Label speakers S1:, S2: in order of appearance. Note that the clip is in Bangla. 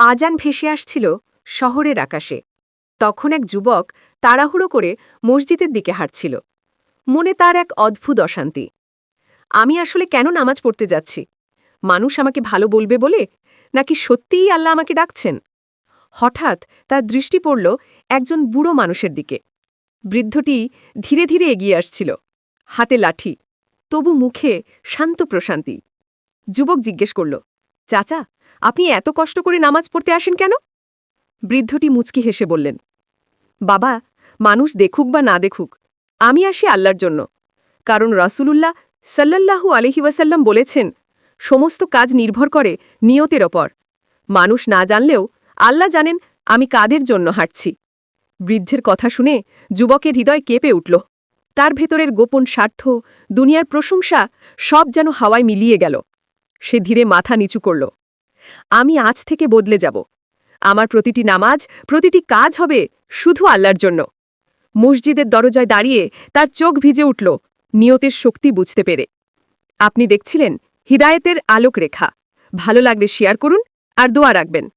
S1: আজান ভেসে আসছিল শহরের আকাশে। তখন এক যুবক তাড়াহুড়ো করে মসজিদের দিকে হাঁটছিল। মনে তার এক অদ্ভুত অশান্তি। আমি আসলে কেন নামাজ পড়তে যাচ্ছি? মানুষ আমাকে ভালো বলবে বলে? নাকি সত্যিই আল্লাহ আমাকে ডাকছেন? হঠাৎ তার দৃষ্টি পড়ল একজন বুড়ো মানুষের দিকে। বৃদ্ধটি ধীরে ধীরে এগিয়ে আসছিল, হাতে লাঠি, তবু মুখে শান্ত প্রশান্তি। যুবক জিজ্ঞেস করল চাচা, আপনি এত কষ্ট করে নামাজ পড়তে আসেন কেন? বৃদ্ধটি মুচকি হেসে বললেন, বাবা, মানুষ দেখুক বা না দেখুক, আমি আসি আল্লাহর জন্য। কারণ রাসূলুল্লাহ সাল্লাল্লাহু আলহি বলেছেন, সমস্ত কাজ নির্ভর করে নিয়তের ওপর। মানুষ না জানলেও আল্লাহ জানেন, আমি কাদের জন্য হাঁটছি। বৃদ্ধের কথা শুনে যুবকের হৃদয় কেঁপে উঠল। তার ভেতরের গোপন স্বার্থ, দুনিয়ার প্রশংসা সব যেন হাওয়ায় মিলিয়ে গেল। সে ধীরে মাথা নিচু করল। আমি আজ থেকে বদলে যাব। আমার প্রতিটি নামাজ, প্রতিটি কাজ হবে শুধু আল্লাহর জন্য। মসজিদের দরজায় দাঁড়িয়ে তার চোখ ভিজে উঠল। নিয়তের শক্তি বুঝতে পেরে। আপনি দেখছিলেন, হিদায়েতের আলোক রেখা ভালো লাগলে শেয়ার করুন আর দোয়া রাখবেন।